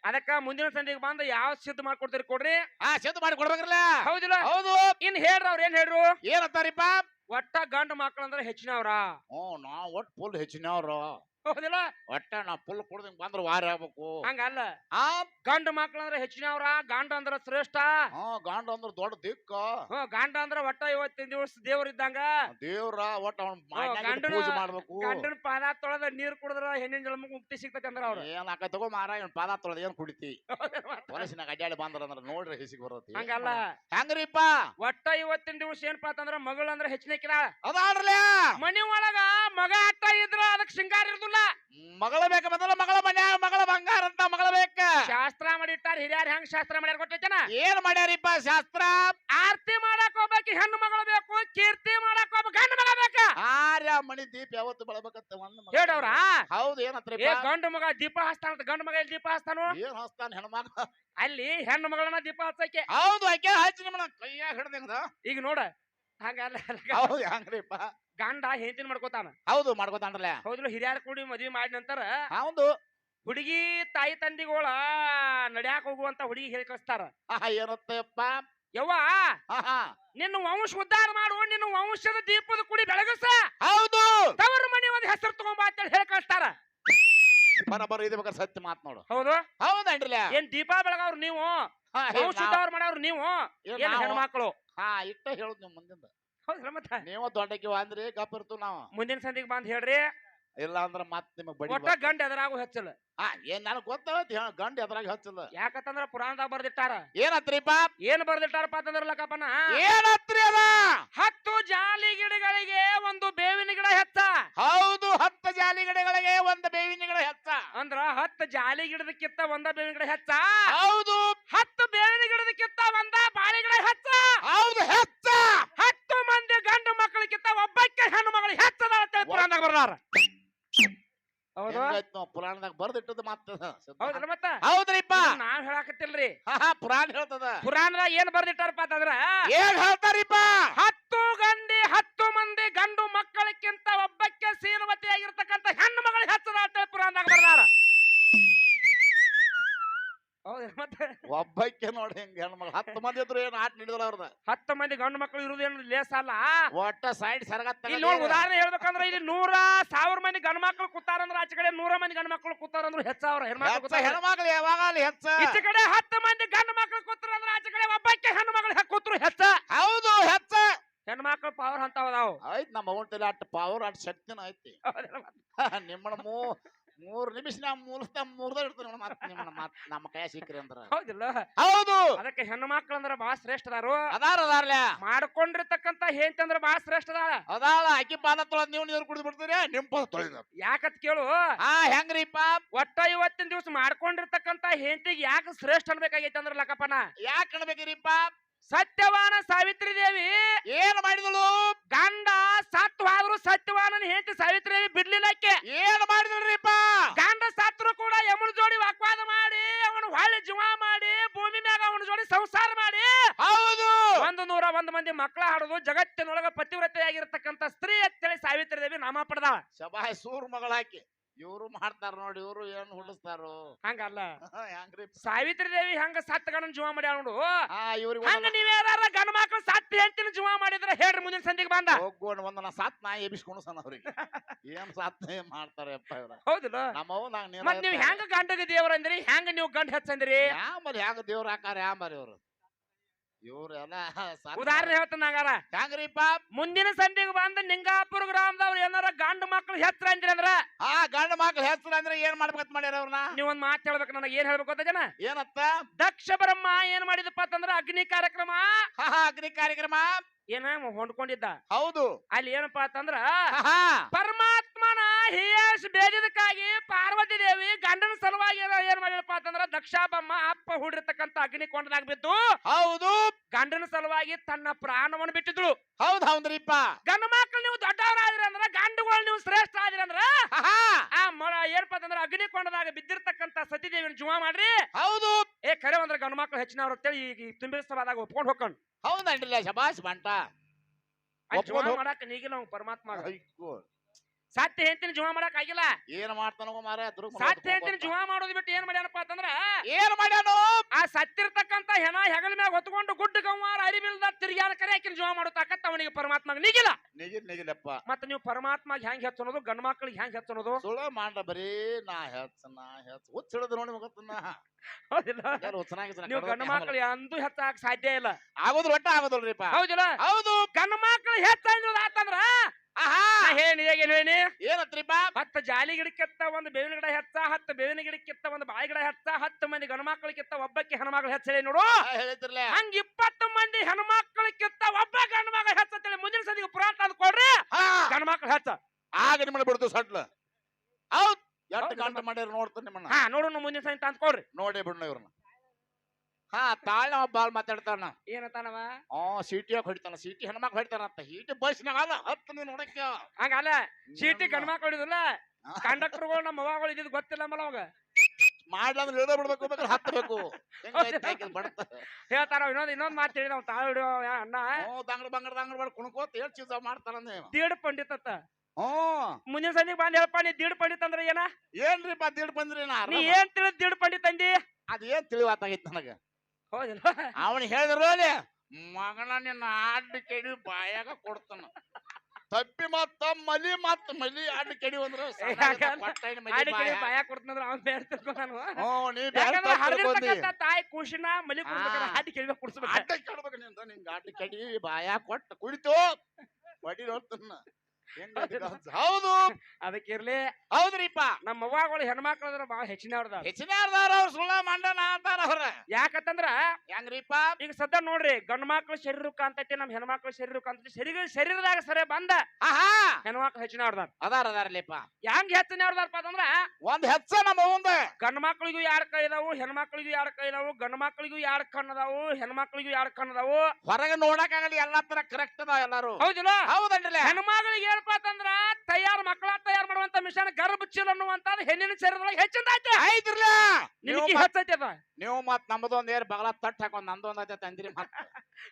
ಅದಕ್ಕ ಮುಂದಿನ ಸಂಜೆಗೆ ಬಂದು ಯಾವ ಸಿದ್ಧ ಮಾಡ್ಕೊಡ್ತೀರಿ ಕೊಡ್ರಿ? ಆ ಸಿದ್ಧ ಮಾಡಿ ಕೊಡ್ಬೇಕ್ರಲ್ಲ? ಹೌದಿಲ್ಲ? ಹೌದು! ಇನ್ ಹೇಳ್ರಿ ಅವ್ರ ಏನ್ ಹೇಳ್ರು? ಏನಂತಾರಿಪ್ಪ ಒಟ್ಟ ಗಂಡ ಮಕ್ಳು ಅಂದ್ರೆ ಹೆಚ್ಚಿನವ್ರ? ಹ್ಞೂ ನಾ ಒಟ್ ಫುಲ್ ಹೆಚ್ಚಿನವ್ರು. ಹೌದಿಲ್ಲ? ಒಟ್ಟ ನಾ ಫುಲ್ ಕುಡ್ದಂಗ್ ಬಂದ್ರ ವಾರ ಆಗ್ಬೇಕು. ಹಂಗಲ್ಲ. ಆ? ಗಂಡ ಮಕ್ಳು ಅಂದ್ರೆ ಹೆಚ್ಚಿನವ್ರ ಗಂಡ ಅಂದ್ರ ಶ್ರೇಷ್ಠ. ಹಾ ಗಾಂಡ ಅಂದ್ರ ದೊಡ್ಡ ದಿಕ್ಕ. ಹ್ಮ್ ಗಂಡ ಅಂದ್ರ ಒಟ್ಟ ಇವತ್ತಿನ ದಿವಸ ದೇವ್ರ ಇದ್ದಂಗ. ದೇವ್ರ ಒಟ್ಟ ಅವ್ನ ಗಂಡನ- ಪೂಜೆ ಮಾಡ್ಬೇಕು. ಗಂಡನ ಪಾದ ತೊಳೆದ ನೀರ್ ಕುಡಿದ್ರ ಹೆಣ್ಣಿನ ಜನ್ಮಕ್ ಮುಕ್ತಿ ಸಿಗ್ತೈತಿ ಅಂದ್ರ ಅವ್ರು. ಏನ್ ಆಕ ತಗೋ ಮಾರ ಇವ್ನ ಪಾದ ತೊಳೆದ ಏನ್ ಕುಡಿತಿ? ಹೊಲಸಿನಾಗ ಅಡ್ಡಾಡಿ ಬಂದ್ರ ಅಂದ್ರ ನೋಡ್ರಿ ಹೆಸಿಗೆ ಬರತಿ ಹಂಗಲ್ಲ. ಹೆಂಗ್ರಿಪ್ಪ? ಒಟ್ಟ ಇವತ್ತಿನ ದಿವಸ ಏನಪ್ಪಾ ಅಂತಂದ್ರ ಮಗಳು ಅಂದ್ರ ಹೆಚ್ಚಿನಕಿದ ಅದಾಡ್ರಲ್ಲ ಮನಿ ಒಳಗ ಮಗ ಅಟ್ಟ ಅದಕ್ ಶೃಂಗಾರ ಇರುದಿಲ್ಲ. ಮಗಳ ಬೇಕ ಮೊದಲ ಮಗಳ ಮನೆ ಮಗಳ ಬಂಗಾರ ಅಂತ ಮಗಳ ಬೇಕ. ಶಾಸ್ತ್ರ ಮಾಡಿಟ್ಟಾರ ಹಿರಿಯರ್ ಹೆಂಗ್ ಶಾಸ್ತ್ರ ಮಾಡ್ಯಾರ ಗೊತ್ತೈತನ? ಏನ್ ಮಾಡ್ಯಾರಿಪ್ಪ ಶಾಸ್ತ್ರ? ಆರ್ತಿ ಮಾಡಕ್ ಹೋಗ್ಬೇಕು ಹೆಣ್ಣು ಮಗಳು ಬೇಕು ಕೀರ್ತಿ ಮಾಡಕ್ ಹೋಗ್ಬೇಕು ಗಂಡು ಮಗ ಬೇಕ. ಆರ್ಯ ಮಣಿ ದೀಪ ಯಾವತ್ತು ಬೆಳಬೇಕಂತ ಒಂದ್ ಮಗ ಹೇಳವ್ರ? ಹೌದು ಏನತ್ರ ಗಂಡು ಮಗ ದೀಪ ಹಚ್ತಾನ ಅಂತ ಗಂಡು ಮಗ ಎಲ್ಲಿ ದೀಪ ಹಚ್ತಾನು? ಏನ್ ಹಸ್ತಾನ ಹೆಣ್ಮಗ? ಅಲ್ಲಿ ಹೆಣ್ಣು ಮಗಳನ್ನ ದೀಪ ಹಚ್ಚಕ್ಕೆ ಹೌದು ಆಕೆ ಹಚ್ಚಿ ನಿಮ್ಮನ್ನ ಕೈಯಾಗ ಹಿಡ್ದಂಗ ಈಗ ನೋಡ ಹಂಗಲ್ಲ ಹೌದು ಹೆಂಗ್ರಿಪ್ಪ. ಗಂಡ ಹೆಂಡತಿನ ಮಾಡ್ಕೋತಾನ. ಹೌದು ಮಾಡ್ಕೊತಾನ್ರಲ್ಲ. ಹೌದು ಹಿರಿಯರ ಕೂಡಿ ಮದ್ವಿ ಮಾಡಿದ ನಂತರ ಹೌದು. ಹುಡುಗಿ ತಾಯಿ ತಂದಿಗೋಳ ನಡ್ಯಾಕ ಹೋಗುವಂತ ಹುಡುಗಿ ಹೇಳಿ ಕಳಿಸ್ತಾರ. ಏನತ್ತಪ್ಪ ಯವ್ವ ನಿನ್ನ ವಂಶ ಉದ್ಧಾರ ಮಾಡು ನಿನ್ನ ವಂಶದ ದೀಪದ ಕುಡಿ ಬೆಳಗಸ. ಹೌದು. ತವರ ಮನೆ ಒಂದು ಹೆಸರು ತಗೊಂಬ ಅಂತ ಹೇಳಿ ಕಳಿಸ್ತಾರ. ಬರಬರ ಬರ ಬೇಕಾದ್ರೆ ಸತ್ಯ ಮಾತ್ ನೋಡು. ಹೌದು. ಹೌದನ್ರಲ್ಲ? ಏನ್ ದೀಪ ಬೆಳಗಾವ್ರು ನೀವು? ಹಾ, ಏ, ವಂಶ ನಾವ್- ಏನ್ ಹೆಣ್ಮಕ್ಳು? ಹಾ ಇಟ್ಟ ಹೇಳುದು ನಿಮ್ ಮುಂದಿಂದ. ಹೌದ್ರಿ ಮತ್ತ? ನೀವು ದೊಡ್ಡಕಿವ ಅಂದ್ರಿ ಗಪ್ ಇರ್ತು ನಾವು. ಮುಂದಿನ ಸಂದಿಗೆ ಬಂದ್ ಹೇಳ್ರಿ. ಇಲ್ಲ ಅಂದ್ರ ಮತ್ ನಿಮಗ್ ಬಡಿ ಒಟ್ಟ ಗಂಡ ಎದುರಾಗು ಹೆಚ್ಚಲ್ಲ ಆ ಏನ್ ನನಗ್ ಗೊತ್ತಾಗತ್ ಗಂಡ ಎದ್ರಾಗ ಹಚ್ಚಲ್ಲ ಯಾಕಂತಂದ್ರ ಪುರಾಣದಾಗ ಬರ್ದಿಟ್ಟಾರ. ಏನತ್ರಿಪ್ಪ ಏನ್ ಬರ್ದಿಟ್ಟಾರಪ್ಪ ಅಂತಂದ್ರ ಲಕ್ಕಪ್ಪನ? ಏನತ್ರಿ ಅದ? ಹತ್ತು ಜಾಲಿ ಗಿಡಗಳಿಗೆ ಒಂದು ಬೇವಿನ ಗಿಡ ಹೆಚ್ಚ. ಹೌದು ಹತ್ತು ಜಾಲಿ ಗಿಡಗಳಿಗೆ ಒಂದು ಬೇವಿನ ಗಿಡ ಹೆಚ್ಚ. ಅಂದ್ರ ಹತ್ತು ಜಾಲಿ ಗಿಡದಕ್ಕಿಂತ ಒಂದ ಬೇವಿನ ಗಿಡ ಹೆಚ್ಚ. ಹೌದು. ಹತ್ತು ಬೇವಿನ ಗಿಡದಕ್ಕಿಂತ ಒಂದ ಬಾಳೆ ಗಿಡ ಹೆಚ್ಚ. ಹೌದು ಹೆಚ್ಚ. ಹತ್ತು ಮಂದಿ ಗಂಡು ಮಕ್ಕಳಿಗಿಂತ ಒಬ್ಬಕ್ಕೆ ಹೆಣ್ಣು ಮಗಳು ಹೆಚ್ಚದ ಅಂತೇಳಿ ಪುರಾಣದಾಗ ಬರ್ದಾರ. ಹೌದು? ಹೆಂಗೈತ್ ನಾವ್ ಪುರಾಣದಾಗ ಬರ್ದಿಟ್ಟದ ಮಾತ. ಹೌದಲ್ಲ ಮತ್ತ? ಹೌದ್ರಿಪ್ಪ. ನಾನ್ ನಾವ್ ಹೇಳಾಕತ್ತಿಲ್ರಿ. ಹಾ ಪುರಾಣ ಹೇಳ್ತದ. ಪುರಾಣದಾಗ ಏನ್ ಬರ್ದಿಟ್ಟಾರಪ್ಪ ಅಂತಂದ್ರ? ಏನ್ ಹೇಳ್ತಾರಿಪ್ಪ? ಹತ್ತು ಗಂಡಿ ಹತ್ತು ಮಂದಿ ಗಂಡು ಮಕ್ಕಳಕ್ಕಿಂತ ಒಬ್ಬಕ್ಕೆ ಸೀಲವತಿಯಾಗಿರ್ತಕ್ಕಂಥ ಹೆಣ್ಣು ಮಗಳು ಹಚ್ಚದ ಅಂತೇಳಿ ಪುರಾಣದಾಗ ಬರ್ದಾರ. ಮತ್ತೆ? ಒಬ್ಬಕ್ಕೆ ನೋಡಿ ಹೆಂಗ ಹೆಣ್ಮಗಳು ಹತ್ತು ಮಂದಿ ಇದ್ರು ಏನ್ ಆಟ ನಿಡಿದ್ರ ಅವ್ರದ ಹತ್ತು ಮಂದಿ ಗಂಡು ಮಕ್ಕಳು ಏನು ಲೇಸ್ ಅಲ್ಲ? ಒಟ್ಟ ಸೈಡ್ ಸರಗತ್ತ ಇಲ್ಲಿ ನೋಡಿ ಉದಾಹರಣೆ ಹೇಳ್ಬೇಕಂದ್ರೆ ಇಲ್ಲಿ ನೂರ ಸಾವಿರ ಮಂದಿ ಗಂಡು ಮಕ್ಕಳು ಕೂತಾರಂದ್ರ ಆಚೆ ಕಡೆ ನೂರ ಮಂದಿ ಗಂಡು ಮಕ್ಕಳು ಕೂತಾರಂದ್ರೆ ಹೆಚ್ಚಾವ್ರ ಹೆಣ್ಮಕ್ಳು ಹೆಣ್ಮಕ್ಳು ಯಾವಾಗ ಅಲ್ಲಿ ಹೆಚ್ಚ. ಈಚೆ ಕಡೆ ಹತ್ತು ಮಂದಿ ಗಂಡು ಮಕ್ಕಳು ಕೂತಾರಂದ್ರ ಆಚೆ ಕಡೆ ಒಬ್ಬಕ್ಕೆ ಹೆಣ್ಣು ಮಗಳು ಕೂತ್ರು ಹೆಚ್ಚ? ಹೌದು ಹೆಚ್ಚ. ಹೆಣ್ಮಕ್ಳು ಪವರ್ ಅಂತ ಅದಾವು ಆಯ್ತು ನಮ್ಮ ಅವನ್ ತಲೆ ಅಟ್ ಪವರ್ ಅಟ್ ಶಕ್ತಿನ ಐತಿ. ನಿಮ್ಮಣ್ಣ ಮೂ ಮೂರ್ ನಿಮಿಷ ನಾ ಮೂಲಸ್ತ ಮೂರ್ದ ಇಡ್ತೀನಿ ಮತ್ ನಿಮ್ಮನ್ನ ಮತ್ ನಮ್ಮ ಕೈ ಸಿಕ್ಕ್ರಿ ಅಂದ್ರ. ಹೌದಿಲ್ಲ? ಹೌದು! ಅದಕ್ಕೆ ಹೆಣ್ಣು ಮಕ್ಕಳು ಅಂದ್ರ ಬಹಳ ಶ್ರೇಷ್ಠ ಅದಾರು ಅದಾರ ಅದಾರ್ಲೆ. ಮಾಡ್ಕೊಂಡಿರ್ತಕ್ಕಂತ ಹೆಂಡತಿ ಅಂದ್ರ ಬಹಳ ಶ್ರೇಷ್ಠ ಅದಾಳ ಅದಾಳ ಅಕ್ಕಿ ಪಾದ ತೊಳೆದ್ ನೀವು ನೀರು ಕುಡಿದು ಬಿಡ್ತೀರಿ ನಿಮ್ ಪಾದ ತೊಳೆದ ಯಾಕತ್ ಕೇಳು? ಹಾ ಹೆಂಗ್ರಿಪ್ಪ ಒಟ್ಟ ಇವತ್ತಿನ ದಿವಸ ಮಾಡ್ಕೊಂಡಿರ್ತಕ್ಕಂತ ಹೆಂಡತಿಗೆ ಯಾಕೆ ಶ್ರೇಷ್ಠ ಅನ್ಬೇಕಾಗೈತೆ ಅಂದ್ರ ಲಕ್ಕಪ್ಪನ ಯಾಕೆ ಅನ್ಬೇಕ್ರಿಪ್ಪ ಸತ್ಯವಾನ ಸಾವಿತ್ರಿ ದೇವಿ ಏನ್ ಮಾಡಿದಳು? ಗಂಡ ಸತ್ವಾದ್ರು ಸತ್ಯವಾನನ ಹೆಂಡತಿ ಸಾವಿತ್ರಿ ದೇವಿ ಬಿಡ್ಲಿಲ್ಲಕ್ಕೆ ಏನ್ ಮಾಡಿದಳ್ರಿಪ್ಪ ಗಂಡ ಸತ್ರು ಕೂಡ ಯಮನ ಜೋಡಿ ವಾಕ್ವಾದ ಮಾಡಿ ಅವನು ಹೊಳ್ಳಿ ಜೀವ ಮಾಡಿ ಭೂಮಿ ಮ್ಯಾಗ ಅವನ ಜೋಡಿ ಸಂಸಾರ ಮಾಡಿ ಹೌದು ಒಂದು ಮಂದಿ ಮಕ್ಕಳ ಹಾಡುದು ಜಗತ್ತಿನೊಳಗ ಪತಿವ್ರತೆಯಾಗಿರ್ತಕ್ಕಂಥ ಸ್ತ್ರೀ ಅಂತೇಳಿ ಸಾವಿತ್ರಿ ದೇವಿ ನಾಮ ಪಡೆದಾಳ. ಶಬಾಯ್ ಸೂರ್ ಮಗಳಾಕಿ ಇವ್ರು ಮಾಡ್ತಾರ ನೋಡಿ ಇವ್ರು ಏನ್ ಹುಟ್ಟಿಸ್ತಾರೋ ಹಂಗಲ್ಲ. ಹೆಂಗ್ರಿ ಸಾವಿತ್ರಿ ದೇವಿ ಹಂಗ ಸತ್ ಗಣನ ಜೀವ ಮಾಡ್ಯಾಳ ನೋಡು. ಆ ಇವ್ರಿಗೆ ಹಂಗ ನೀವ್ಯಾರ ಗಂಡ ಮಕ್ಕಳು ಸತ್ ಹೆಂಡತಿನ ಜೀವ ಮಾಡಿದ್ರ ಹೇಳ್ರಿ ಮುಂದಿನ ಸಂಧಿಗೆ ಬಂದ. ಹೋಗೋಣ ಒಂದನ ಸಾತ್ ನಾ ಎಬಿಸ್ಕೊಂಡು ಸಣ್ಣ ಅವ್ರಿಗೆ. ಏನ್ ಸಾತ್ ಮಾಡ್ತಾರೆ ಅಪ್ಪ ಇವ್ರ. ಹೌದಿಲ್ಲ. ನಮ್ಮವ್ ನಂಗ್ ಮತ್ ನೀವ್ ಹೆಂಗ ಗಂಡಗ ದೇವ್ರ ಅಂದ್ರಿ? ಹೆಂಗ ನೀವು ಗಂಡ ಹಚ್ಚಂದ್ರಿ ಯಾಮರಿ ಹೆಂಗ ದೇವ್ರ ಹಾಕಾರ ಯಾಮರಿ ಇವ್ರು? ಇವ್ರೆಲ್ಲ ಉದಾಹರಣೆ ಹೇಳ್ತಾನ ಹಂಗಾರ ಹೆಂಗ್ರಿಪ್ಪ ಮುಂದಿನ ಸಂಧಿಗೆ ಬಂದ ನಿಂಗಾಪುರ ಗ್ರಾಮದವ್ರು ಏನಾರ ಗಂಡ ಮಕ್ಳು ಹೆತ್ರ ಅಂದ್ರೆ ಅಂದ್ರ? ಆ ಗಂಡ ಮಕ್ಳು ಹೆಸರು ಅಂದ್ರೆ ಏನ್ ಮಾಡ್ಬೇಕಂತ ಮಾಡ್ಯಾರ ಅವ್ರನ್ನ? ನೀವ್ ಒಂದ್ ಮಾತು ಹೇಳ್ಬೇಕು ನನಗೆ ಏನ್ ಹೇಳ್ಬೇಕು ಅಂತ ಜನ? ಏನತ್ತ? ದಕ್ಷ ಬ್ರಹ್ಮ ಏನ್ ಮಾಡಿದಪ್ಪ ಅಂತಂದ್ರ ಅಗ್ನಿ ಕಾರ್ಯಕ್ರಮ. ಅಗ್ನಿ ಕಾರ್ಯಕ್ರಮ. ಏನ ಹೊಂಡ್ಕೊಂಡಿದ್ದ ಹೌದು. ಅಲ್ಲಿ ಏನಪ್ಪಾ ಅಂತಂದ್ರ. ಪರಮಾತ್ಮನ ಹಿಯಾಸ್ ಬೇದಿದಕ್ಕಾಗಿ ಪಾರ್ವತಿ ದೇವಿ ಗಂಡನ ಸಲುವಾಗಿ ಏನ- ಮಾಡಿದಪ್ಪ ಅಂತಂದ್ರ ದಕ್ಷಾಬಮ್ಮ ಅಪ್ಪ ಹುಡಿರ್ತಕ್ಕಂತ ಅಗ್ನಿ ಕೊಂಡದಾಗ ಬಿದ್ದು ಹೌದು. ಗಂಡನ ಸಲುವಾಗಿ ತನ್ನ ಪ್ರಾಣವನ್ನು ಬಿಟ್ಟಿದ್ರು. ಹೌದ್ ಹೌದ್ರಿಪ್ಪ. ಗಂಡ ಮಕ್ಕಳು ನೀವು ದೊಡ್ಡವರಾದ್ರಿ ಅಂದ್ರ ಗಂಡುಗಳು ನೀವು ಶ್ರೇಷ್ಠ ಆದ್ರಿ ಅಂದ್ರ. ಆ ಮರ ಏನಪ್ಪ ಅಂತಂದ್ರ ಅಗ್ನಿ ಕೊಂಡದಾಗ ಬಿದ್ದಿರ್ತಕ್ಕಂತ ಸತಿದೇವಿನ ಜುವ ಮಾಡ್ರಿ. ಹೌದು. ಏ ಕರೆ ಅಂದ್ರ ಗಂಡ ಮಕ್ಳು ಹೆಚ್ಚಿನವ್ರು ಅಂತೇಳಿ ಈಗ ಈ ತುಂಬಿದ ಸಭಾದಾಗ ಒಪ್ಕೊಂಡು ಹೋಗ್ಕೊಂಡು ಹೌದನ್ರಿಲ್ಲ ಶಬಾಷ್ ಬಂಟ. ಒಪ್ಕೊಂಡ್ ಹೋಗ್- ಮಾಡಾಕ ನೀಗಿಲ್ಲ ಪರಮಾತ್ಮ ಸತ್ಯ ಹೆಂತಿನ ಜೀವ ಮಾಡಕ್ ಆಗಿಲ್ಲ. ಏನ್ ಮಾಡ್ತಾನೋ ಮಾರ ದುರ್ಗ ಸತ್ಯ ಹೆಂತಿನ ಜೀವ ಮಾಡೋದು ಬಿಟ್ಟು ಏನ್ ಮಾಡ್ಯಾನಪ್ಪ ಅಂತಂದ್ರ ಏನ್ ಮಾಡ್ಯಾನೋ? ಆ ಸತ್ತಿರ್ತಕ್ಕಂತ ಹೆಣ ಹೆಗಲ ಮ್ಯಾಗ ಹೊತ್ಕೊಂಡು ಗುಡ್ಡ ಗವ್ವಾರ ಅರಿವಿಲ್ದ ತಿರ್ಗ್ಯಾನ ಕರೆ ಆಕಿನ ಜೀವ ಮಾಡೋ ತಾಕತ್ತ ಅವನಿಗೆ ಪರಮಾತ್ಮ ನೀಗಿಲ್ಲ. ನಿಗಿಲ್ ನಿಗಿಲಪ್ಪ ಮತ್ತೆ ನೀವು ಪರಮಾತ್ಮಗ್ ಹೆಂಗ್ ಹೆಚ್ಚನೋದು ಗಂಡ ಮಕ್ಳಿಗೆ ಹೆಂಗ್ ಹೆಚ್ಚನೋದು ಸುಳ ಮಾಡ್ರ ಬರೀ ನಾ ಹೆಚ್ಚ ನಾ ಹೆಚ್ಚ ಹುಚ್ಚ ಹಿಡಿದು ನೋಡಿ ಮುಗತ್ತನ್ನ. ಹೌದಿಲ್ಲ? ನೀವು ಗಂಡು ಮಕ್ಕಳು ಅಂದು ಹೆಚ್ಚಾಕ ಸಾಧ್ಯ ಇಲ್ಲ. ಆಗೋದ್ರ ಒಟ್ಟ ಆಗೋದಿಲ್ರಿಪ್ಪ ಹೌದಿಲ್ಲ? ಹೌದು. ಗಂಡು ಮಕ್ಳು ಹೆಚ್ಚ ಆತಂದ್ರ? ಹೇಳಿ ಹೇಗೇನು ಹೇಳಿ ಏನತ್ರಿಪ್ಪ ಹತ್ತು ಜಾಲಿ ಗಿಡಕ್ಕಿತ್ತ ಒಂದು ಬೇವಿನ ಗಿಡ ಹೆಚ್ಚ ಹತ್ತು ಬೇವಿನ ಗಿಡಕ್ಕಿತ್ತ ಒಂದು ಬಾಯಿ ಗಿಡ ಹೆಚ್ಚ ಹತ್ತು ಮಂದಿ ಗಂಡ ಕಿತ್ತ ಒಬ್ಬಕ್ಕೆ ಹೆಣ್ಮಕ್ಳು ಹೆಚ್ಚಲೇ ನೋಡು. ಹಂಗ ಇಪ್ಪತ್ತು ಮಂದಿ ಹೆಣ್ಮಕ್ಳಿಗಿತ್ತ ಒಬ್ಬ ಗಂಡ ಮಗ ಹೆಚ್ಚತ್ತೇಳಿ ಮುಂದಿನ ಸದಿಗೆ ಪುರಾಣ ತಂದು ಕೊಡ್ರಿ ಗಂಡ ಮಕ್ಳು ಹೆಚ್ಚ ಆಗ ನಿಮ್ಮ ಬಿಡ್ತು ಸಟ್ಲ. ಹೌದ್. ಎಷ್ಟು ಗಂಟೆ ಮಾಡ್ಯಾರ ನೋಡ್ತೀನಿ ನಿಮ್ಮನ್ನ. ಹಾ ನೋಡು ಮುಂದಿನ ಕೊಡ್ರಿ ನೋಡಿ ಬಿಡ್ನ ಇವ್ರನ್ನ. ಹಾ ತಾಳ ಬಾಳ್ ಮಾತಾಡ್ತಾನ. ಏನಂತಾನವ? ಆ ಸೀಟಿಯಾಗ ಹೊಡಿತಾನ? ಸೀಟಿ ಹೆಣ್ಮಕ್ಳು ಹೊಡಿತಾನಂತ ಸೀಟಿ ಬಸ್ನಾಗ ಅಲ್ಲ ಹತ್ತು ನೀನು ನೋಡಕ್ಕೆ. ಹಂಗಲ್ಲ ಚೀಟಿ ಗಣ್ಮಕ್ ಹೊಡಿದಿಲ್ಲ. ಕಂಡಕ್ಟರ್ಗಳು ನಮ್ಮ ಇದ್ದಿದ್ದು ಗೊತ್ತಿಲ್ಲ ಮಲ ಅವಾಗ. ಮಾಡ್ಲಾಂದ್ರೆ ಇಳ್ದ ಬಿಡ್ಬೇಕು ಬೇಕಾದ್ರೆ ಹತ್ತಬೇಕು. ಹೇಳ್ತಾರ ಇನ್ನೊಂದ್ ಇನ್ನೊಂದ್ ಮಾತು ಹೇಳಿದ ತಾಳ ಹಿಡಿಯೋ ಅಣ್ಣ. ಓ ದಂಗಡ ಬಂಗಡ ದಂಗಡ ಕುಣಕೋತ ಕುಣ್ಕೋತ ಹೇಳ್ ಚೀಸ ಮಾಡ್ತಾರಂದ ದೀಡ್ ಪಂಡಿತತ್ತ. ಹ್ಞೂ ಮುಂದಿನ ಸಂಜೆ ಬಂದ್ ಹೇಳಪ್ಪ ನೀ ದೀಡ್ ಪಂಡಿತ್ ಅಂದ್ರೆ ಏನ? ಏನ್ರಿಪ್ಪ ದಿಡ್ ಬಂದ್ರಿ ನಾ ನೀ ಏನ್ ತಿಳಿದ್ ದೀಡ್ ಪಂಡಿತ್ ಅಂದಿ? ಅದ ಏನ್ ತಿಳಿವಾತಾಗಿತ್ತು ನನಗ? ಹೌದಿಲ್ಲ ಅವನ್ ಹೇಳಿದ್ರು ಮಗನ ನಿನ್ನ ಅಡ್ಡ ಕೆಡಿ ಬಾಯಾಗ ಕೊಡ್ತಾನ. ತಪ್ಪಿ ಮತ್ತ ಮಲಿ ಮತ್ತ ಮಲಿ ಅಡ್ಡ ಕೆಡಿ ಅಂದ್ರ ಆಡಿ ಕೆಡಿ ಭಯ ಕೊಡ್ತಂದ್ರ ಅವ್ನ್ ಬೇರೆ ತಿಳ್ಕೊಂಡಿ. ತಾಯಿ ಕುಶಿನ ಮಲಿ ಕುಡ್ಬೇಕಾದ್ರೆ ಆ. ಹಾಡಿ ಕೇಳ್ಬೇಕು ಕುಡ್ಸ್ಬೇಕು. ಅಡ್ಡ ಕೆಡ್ಬೇಕು ನಿಂದ ನಿಂಗ ಆಡ್ ಕೆಡಿ ಬಾಯಾಗ ಕೊಟ್ಟ ಕುಡಿತು ಬಡಿ ನೋಡ್ತನ್ನ ಹೌದು. ಅದಕ್ಕೆ ಇರ್ಲಿ. ಹೌದ್ರಿಪ್ಪ. ನಮ್ಮ ಅವ್ವಗಳು ಹೆಣ್ಮಕ್ಳ ಬಹಳ ಹೆಚ್ಚಿನ ಅವ್ರದ ಹೆಚ್ಚಿನ ಅವ್ರ ಸುಳ್ಳ ಮಂಡನ ಅಂತಾರ ಅವ್ರ. ಯಾಕಂತಂದ್ರ ಹೆಂಗ್ರಿಪ್ಪ? ಈಗ ಸದ್ಯ ನೋಡ್ರಿ ಗಂಡ ಮಕ್ಳ ಶರೀರ ಕಾಂತೈತಿ ನಮ್ ಹೆಣ್ಮಕ್ಳ ಶರೀರ ಕಾಂತೈತಿ ಶರೀರ ಶರೀರದಾಗ ಸರಿ ಬಂದ ಆಹಾ. ಹೆಣ್ಮಕ್ಳು ಹೆಚ್ಚಿನ ಅವ್ರದಾರ. ಅದಾರ ಅದಾರಲಿಪ್ಪ. ಹೆಂಗ್ ಹೆಚ್ಚಿನ ಅವ್ರದಾರಪ್ಪ ಅಂತಂದ್ರ ಒಂದ್ ಹೆಚ್ಚ ನಮ್ಮ ಅವಂದ ಗಂಡ ಮಕ್ಳಿಗೂ ಯಾರ್ ಕೈ ಇದಾವು ಹೆಣ್ಮಕ್ಳಿಗೂ ಯಾರ್ ಕೈ ಇದಾವು ಗಂಡ ಮಕ್ಳಿಗೂ ಎರಡ್ ಕಣ್ಣು ಅದಾವು ಹೆಣ್ಮಕ್ಳಿಗೂ ಯಾರ್ ಕಣ್ಣದಾವು ಹೊರಗೆ ನೋಡಕ್ ಆಗಲಿ ಎಲ್ಲಾ ತರ ಕರೆಕ್ಟ್ ಅದಾವ ಎಲ್ಲಾರು. ಹೌದಿಲ್ಲ? ಹೌದನ್ರಲ್ಲ ಹೆಣ್ಮಗಳಿಗೆ ಏನಪ್ಪಾ ಅಂತಂದ್ರ ತಯಾರು ಮಕ್ಕಳ ತಯಾರು ಮಾಡುವಂತ ಮಿಷನ್ ಗರ್ಭಚೀಲ ಅನ್ನುವಂತದ್ದು ಹೆಣ್ಣಿನ ಶರೀರದೊಳಗೆ ಹೆಚ್ಚಿಂದ ಐತೆ ಐತ್ರಲ್ಲ ನೀವು ನಿನಗೆ ಹೆಚ್ಚೈತೆ ಅದ. ನೀವು ಮತ್ ನಮ್ದೊಂದ್ ಏರ್ ಬಗಲ ತಟ್ ಹಾಕೊಂಡ್ ನಂದೊಂದ್ ಐತೆ ತಂದಿರಿ ಮತ್.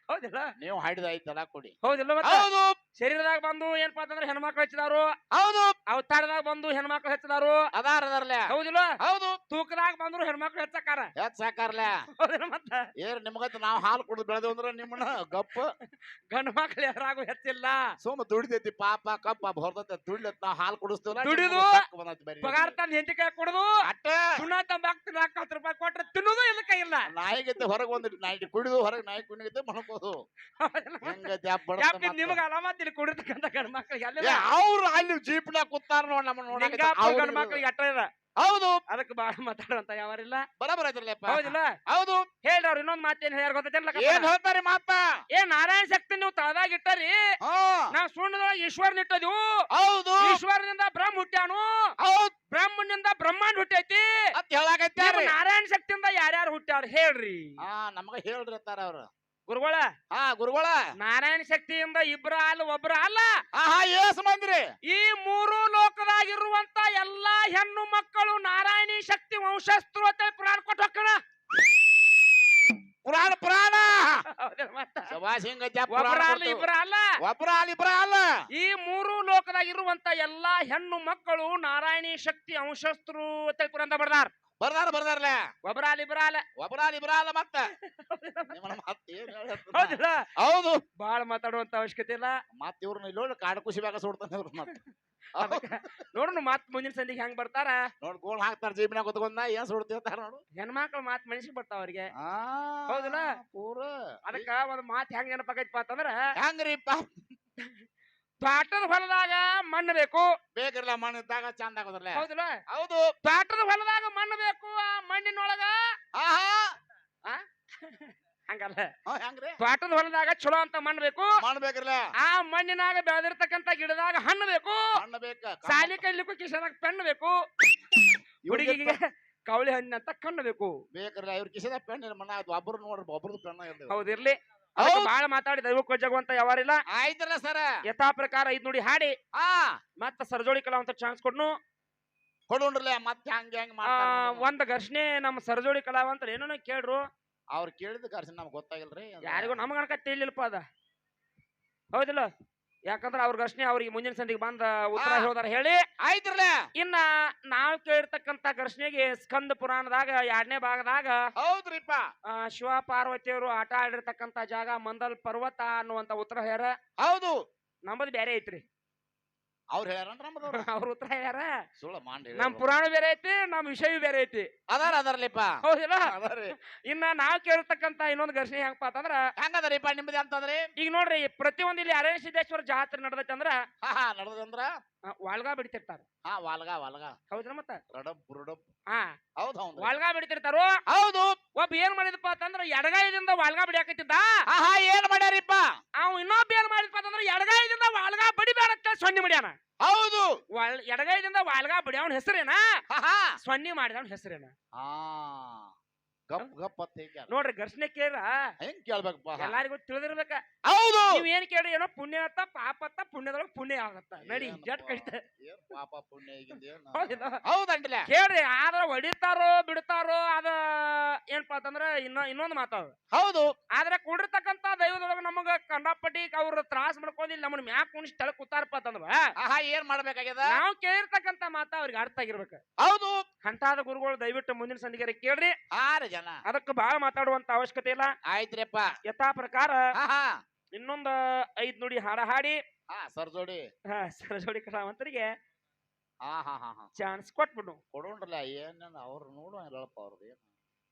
ಹೌದಿಲ್ಲ? ನೀವು ಹೈಡ್ದ ಐತಲ್ಲ ಕೊಡಿ. ಹೌದಿಲ್ಲ ಹೌದು ಶರೀರದಾಗ ಬಂದು ಏನಪ್ಪಾ ಅಂತಂದ್ರೆ ಹೆಣ್ಮಕ್ಳು ಹೆಚ್ಚಿದಾರು ಹೌದು. ಅವತಾರದಾಗ ಬಂದು ಹೆಣ್ಮಕ್ಳು ಹೆಚ್ಚಿದಾರು ಅದಾರ ಅದರ್ಲೆ ಹೌದಿಲ್ಲ ಹೌದು. ತೂಕದಾಗ ಬಂದ್ರು ಹೆಣ್ಮಕ್ಳು ಹೆಚ್ಚಾಕಾರ. ಹೆಚ್ಚಾಕಾರ್ಲೆ ಹೌದಿಲ್ಲ ಮತ್ತ? ಏರ್ ನಿಮ್ಗತ್ ನಾವ್ ಹಾಲು ಕುಡಿದು ಬೆಳೆದು ಅಂದ್ರೆ ನಿಮ್ಮನ್ನ ಗಪ್ಪ. ಗಂಡ ಮಕ್ಳು ಯಾರಾಗು ಹೆಚ್ಚಿಲ್ಲ. ಸೋಮ ದುಡಿದೈತಿ ಪಾಪ ಕಪ್ಪ ಹೊರದೈತಿ. ದುಡ್ಲತ್ ನಾವ್ ಹಾಲು ಕುಡಿಸ್ತೀವಲ್ಲ ದುಡಿದು ಪಗಾರ ತಂದ್ ಹೆಂಡತಿ ಕೈ ಕುಡಿದು? ಅಟ್ಟ. ಸುಣ್ಣ ತಂಬಾಕ್ ನಾಲ್ಕು ಹತ್ತು ರೂಪಾಯಿ ಕೊಟ್ರೆ ತಿನ್ನೋದು ಇಲ್ಲ ಕೈ ಇಲ್ಲ. ನಾಯಿಗೈತೆ ಹೊರಗೆ ಒಂದು ನಾಯಿ ಕುಡಿದು ಹೊರಗೆ ನಾಯಿ ಕುಣಿಗೈತೆ ಮಣಕೋದು ನಿಮ್ಗೆ ಮತ್ತ? ಹೆಂಗೈತಿ ಆ ಬಡತನ ಯಾಕೆ ಮಾತ್ರ. ನಿಮಗ ಅಲಾಮತ್ ಇಲ್ಲಿ ಕುಡಿರ್ತಕ್ಕಂಥ ಗಂಡ ಅಲ್ಲೆಲ್ಲ ಅವ್ರು ಅಲ್ಲಿ ಜೀಪ್ನ ಕೂತಾರ ನೋಡ್ ನಮ್ಮ ನಿಂಗಾಪುರ ಗಂಡ ಮಕ್ಳಿಗೆ ಅಟ್ಟ ಹೌದು. ಅದಕ್ಕೆ ಬಹಳ ಮಾತಾಡುವಂತ ಯಾವರಿಲ್ಲ. ಬರಬರ ಐತ್ರಲ್ಲಪ್ಪ ಹೌದಿಲ್ಲ? ಹೌದು. ಹೇಳ್ರಿ ಅವ್ರು ಇನ್ನೊಂದ್ ಮಾತೇನ್ ಹೇಳ್ಯಾರ ಗೊತ್ತೈತೇನ್ಲ ಏನ್ ಹೇಳ್ತಾರೆ ಮಾತ ಏ ನಾರಾಯಣ ಶಕ್ತಿ ನೀವು ತಳದಾಗ ಇಟ್ಟರಿ. ನಾವ್ ಸುಣ್ಣದೊಳಗೆ ಈಶ್ವರನ ಇಟ್ಟದಿವು ಹೌದು. ಈಶ್ವರನಿಂದ ಬ್ರಹ್ಮ ಹುಟ್ಟಾನು ಹೌದು. ಬ್ರಹ್ಮನಿಂದ ಬ್ರಹ್ಮಾಂಡ್ ಹುಟ್ಟೈತಿ? ಅಂತ ಹೇಳಾಗೈತಿ ನಾರಾಯಣ ಶಕ್ತಿಯಿಂದ ಯಾರ್ಯಾರು ಹುಟ್ಟ್ಯಾರ ಹೇಳ್ರಿ. ಹಾ ನಮಗ ಹೇಳ್ರಿ ಅಂತಾರ ಅವ್ರು. ಗುರುಗಳ ಹಾ ಗುರುಗಳ. ನಾರಾಯಣ ಶಕ್ತಿಯಿಂದ ಇಬ್ರ ಅಲ್ಲ ಒಬ್ರ ಅಲ್ಲ. ಆಹಾ ಏಸ್ ಮಂದ್ರಿ. ಈ ಮೂರು ಲೋಕದಾಗಿರುವಂತ ಎಲ್ಲಾ ಹೆಣ್ಣು ಮಕ್ಕಳು ನಾರಾಯಣಿ ಶಕ್ತಿ ವಂಶಸ್ತ್ರ ಅಂತ ಪುರಾಣ ಕೊಟ್ಟು ಹೋಗ್ಕಣ. ಪುರಾಣ ಪುರಾಣ. ಒಬ್ಬರ ಅಲ್ಲ. ಒಬ್ರ ಅಲ್ಲ ಇಬ್ರ ಅಲ್ಲ ಈ ಮೂರು ಲೋಕದಾಗ ಇರುವಂತ ಎಲ್ಲಾ ಹೆಣ್ಣು ಮಕ್ಕಳು ನಾರಾಯಣಿ ಶಕ್ತಿ ವಂಶಸ್ತ್ರು ಅಂತ ಪುರಂದ ಬರ್ದಾರ. ಬರ್ದಾರ ಬರ್ದಾರ್ಲೆ. ಅಲ್ಲ ಅಲ್ಲ ಒಬ್ರ ಅಲ್ಲ ಇಬ್ರ ಅಲ್ಲ ಮತ್ತ ನಿಮ್ಮನ್ನ ಮತ್ತ್ ಏನ್ ಹೇಳತ್ತೀರ? ಹೌದಿಲ್ಲ? ಹೌದು. ಬಾಳ ಮಾತಾಡುವಂತ ಅವಶ್ಯಕತೆ ಇಲ್ಲ. ಮತ್ ಇವ್ರ ಇಲ್ಲಿ ಕಾಡ ಖುಷಿ ಬೇಗ ಸುಡ್ತಾನೆ ಅವ್ರ ಮತ್ ನೋಡ್ನು ಮಾತ್ ಮುಂದಿನ ಸಂದಿಗೆ ಹೆಂಗ್ ಬರ್ತಾರ? ನೋಡ್ ಗೋಳ್ ಹಾಕ್ತಾರ ಜೀಬ್ನ್ಯಾಗ ಕುತ್ಕೊಂಡ ಏನ್ ಸುಡ್ತಿರ್ತಾರ ನೋಡು. ಹೆಣ್ಮಕ್ಳು ಮಾತ್ ಮನಸ್ಸಿಗೆ ಬರ್ತಾವ ಅವ್ರಿಗೆ. ಹೌದಲ್ಲ? ಪೂರ. ಅದಕ್ಕ ಒಂದ್ ಮಾತ್ ಹೆಂಗ್ ನೆನಪಾಗೈತಪ್ಪ ಅಂತಂದ್ರ ಹೆಂಗ್ರಿಪ್ಪ? ಪ್ಯಾಟರ್ ಹೊಲದಾಗ ಮಣ್ಣು ಬೇಕು. ಬೇಕಿರಲ್ಲ ಮಣ್ಣು ಇದ್ದಾಗ ಚಂದ ಆಗೋದ್ರಲ್ಲ. ಹೌದಲ್ಲ? ಹೌದು. ಪ್ಯಾಟರ್ ಹೊಲದಾಗ ಮಣ್ಣು ಬೇಕು ಆ ಮಣ್ಣಿನೊಳಗ. ಆಹಾ. ಹಂಗಲ್ಲ. ಹೆಂಗ್ರಿ? ಹೊಲದಾಗ ಚಲೋ ಅಂತ ಮಣ್ಣು ಬೇಕು ಆ ಮಣ್ಣಿನಾಗ ಬೆಳೆದಿರ್ತಕ್ಕಂತ ಗಿಡದಾಗ ಹಣ್ಣು ಬೇಕು? ಸಾಲಿ ಕಲಿಲಿಕ್ಕೂ ಕಿಶದಾಗ ಪೆಣ್ಣು ಬೇಕು ಹುಡುಗಿಗೆ ಕವಳಿ ಅಂತ ಕಣ್ಣು ಬೇಕು ಬೇಕ್ರಿ ಇವ್ರ ಕಿಶದ ಪೆಣ್ಣ ಮಣ್ಣ. ಅದು ಒಬ್ರು ನೋಡ್ರಿ ಒಬ್ರದ್ದು ಪೆಣ್ಣ ಇರ್ಲಿ ಹೌದಿರ್ಲಿ. ಹೌದ್. ಬಾಳ ಮಾತಾಡಿ ದೈವಕ್ಕೆ ಜಗುವಂತ ಯಾವಾರಿಲ್ಲ ಆಯ್ತಲ್ಲ ಸರ. ಯಥಾ ಪ್ರಕಾರ ಐದ್ ನೋಡಿ ಹಾಡಿ. ಆ. ಮತ್ತ ಕಲಾ ಕಲಾವಂತ ಚಾನ್ಸ್ ಕೊಡ್ನು. ಕೊಡೋಣ್ರಲ್ಲ ಮತ್ತೆ ಹಂಗ ಒಂದ್ ಘರ್ಷಣೆ ನಮ್ಮ ಸರ್ಜೋಳಿ ಕಲಾವಂತ ಏನೋ ಕೇಳ್ರು. ಅವ್ರು ಕೇಳಿದ ಕರ್ಸಿ ನಮ್ಗೆ ಗೊತ್ತಾಗಿಲ್ರಿ ಯಾರಿಗೂ ನಮ್ಗೆ ಅನ್ಕ ತಿಳಿಲಿಲ್ಪ ಅದ. ಹೌದಿಲ್ಲ? ಯಾಕಂದ್ರೆ ಅವ್ರ ಘರ್ಷಣೆ ಅವ್ರಿಗೆ ಮುಂದಿನ ಸಂದಿಗೆ ಬಂದ ಉತ್ತರ ಹೇಳಿ. ಆಯ್ತ್ರಲ್ಲ ಇನ್ನ ನಾವ್ ಕೇಳಿರ್ತಕ್ಕಂತ ಘರ್ಷಣೆಗೆ ಸ್ಕಂದ ಪುರಾಣದಾಗ ಎರಡನೇ ಭಾಗದಾಗ ಹೌದ್ರಿಪ್ಪ. ಆ, ಶಿವ ಪಾರ್ವತಿಯವರು ಆಟ ಆಡಿರ್ತಕ್ಕಂತ ಜಾಗ ಮಂದಲ್ ಪರ್ವತ ಅನ್ನುವಂತ ಉತ್ತರ ಹೇರ ಹೌದು. ನಮ್ಮದು ಬೇರೆ ಐತ್ರಿ. ಅವ್ರು ನಮ್ಮದವ್ರು ಅವ್ರ? ಉತ್ತರ ಹೇಳ್ಯಾರ. ಸುಳ್ಳ ಮಾಡಿ ನಮ್ ಪುರಾಣ ಬೇರೆ ಐತಿ ನಮ್ ವಿಷಯ ಬೇರೆ ಐತಿ. ಅದಾರ ಅದಾರ್ಲಿಪ್ಪ. ಹೌದಿಲ್ಲ? ಇನ್ನ ನಾವ್ ಕೇಳಿರ್ತಕ್ಕಂತ ಇನ್ನೊಂದು ಘರ್ಷಣೆ ಹೆಂಗಪ್ಪ ಅಂತಂದ್ರ ಹೆಂಗದರಿಪ್ಪ ನಿಮ್ದು ಅಂತಂದ್ರೆ? ಈಗ ನೋಡ್ರಿ ಪ್ರತಿಯೊಂದು ಇಲ್ಲಿ ಅರಣ್ಯ ಸಿದ್ದೇಶ್ವರ ಜಾತ್ರೆ ನಡೆದೈತೆ ಅಂದ್ರ ನಡ್ದಂದ್ರ ಆ, ವಾಳ್ಗಾ ಬಿಡ್ತಿರ್ತಾರ. ಹಾ ವಾಲ್ಗ ವಾಲ್ಗ ಹೌದ್ರ ಮತ್ತ? ರಡಪ್ ಹಾ. ಹೌದ್ ಹೌದು ವಾಲ್ಗಾ ಬಿಡ್ತಿರ್ತಾರೋ? ಹೌದು. ಒಬ್ಬ ಏನ್ ಮಾಡಿದಪ್ಪ ಅಂತಂದ್ರ ಎಡಗಾಯದಿಂದ ವಾಲ್ಗಾ ಬಿಡಿಯಾಕತ್ತಿದ್ದ? ಹಾ ಏನ್ ಮಾಡ್ಯಾರಿಪ್ಪ? ಅವ್ ಇನ್ನೊಬ್ಬ ಏನ್ ಮಾಡಿದಪ್ಪ ಅಂತಂದ್ರ ಎಡಗಾಯದಿಂದ ವಾಳ್ಗಾ ಬಡಿಬೇಡ ಅಂತ ಸೊನ್ನಿ ಮಾಡ್ಯಾನ. ಹೌದು. ಎಡಗೈದಿಂದ ವಾಲ್ಗಾ ಬಡಿಯವನ ಹೆಸರೇನ? ಹಾ ಹಾ. ಸೊನ್ನಿ ಮಾಡಿದವನ ಹೆಸರೇನ? ಆ ಗಪ್ ಗಪ್ ಅಂತ ಹೀಗೆ ನೋಡ್ರಿ ಘರ್ಷಣೆ ಕೇಳ ಹೆಂಗ್ ಕೇಳ್ಬೇಕಪ್ಪ? ಎಲ್ಲಾರಿಗೂ ತಿಳಿದಿರ್ಬೇಕ. ಹೌದು. ನೀವ್ ಏನ್ ಕೇಳಿ ಏನೋ ಪುಣ್ಯ ಅತ್ತ ಪಾಪ ಅತ್ತ ಪುಣ್ಯದೊಳಗ ಪುಣ್ಯ ಆಗತ್ತ. ನಡಿ ಏನಪ್ಪ? ಜಟ್ ಕಡಿತ ಏನ್ ಪಾಪ ಪುಣ್ಯ ಈಗಿಂದ ಏನ್? ಹೌದಿಲ್ಲ. ಹೌದಂಟಿಲ್ಲ ಕೇಳ್ರಿ ಆದ್ರ ಹೊಡಿತಾರೋ ಬಿಡ್ತಾರೋ ಅದ ಏನಪ್ಪಾ ಅಂತಂದ್ರೆ ಇನ್ನ ಇನ್ನೊಂದು ಮಾತಾಡ ಹೌದು. ಆದ್ರೆ ಕೂಡಿರ್ತಕ್ಕಂತ ದೈವದೊಳಗ ನಮಗ ಕಂಡಪಟ್ಟಿ ಅವ್ರ ತ್ರಾಸ್ ಮಾಡ್ಕೊಂಡಿಲ್ಲ ನಮ್ಮನ್ನ ಮ್ಯಾಕ್ ಕುಣಿಸಿ ತಳ ಕೂತಾರಪ್ಪ ಅಂತಂದ್ರ ಆಹಾ ಏನ್ ಮಾಡ್ಬೇಕಾಗ್ಯದ? ನಾವ್ ಕೇಳಿರ್ತಕ್ಕಂತ ಮಾತ ಅವ್ರಿಗೆ ಅರ್ಥ ಆಗಿರ್ಬೇಕ. ಹೌದು. ಅಂತಾದ ಗುರುಗಳು ದಯವಿಟ್ಟು ಮುಂದಿನ ಸಂದಿಗೆ ಕೇಳ್ರಿ. ಆರು ಜನ. ಅದಕ್ಕೆ ಬಹಳ ಮಾತಾಡುವಂತ ಅವಶ್ಯಕತೆ ಇಲ್ಲ. ಆಯ್ತ್ರಿಪ್ಪ. ಯಥಾ ಪ್ರಕಾರ ಆಹಾ. ಇನ್ನೊಂದು ಐದ್ ನುಡಿ ಹಾಡ ಹಾಡಿ. ಹಾ ಸರ್ ಜೋಡಿ. ಹಾ, ಸರಜೋಡಿ ಕಲಾವಂತರಿಗೆ ಹಾ ಹಾ ಹಾ. ಚಾನ್ಸ್ ಕೊಟ್ಬಿಡು. ಕೊಡೋಣ ಏನೇನು ಅವ್ರು ನೋಡು ಹೇಳಪ್ಪ ಅವ್ರದ್ದು ಏನು?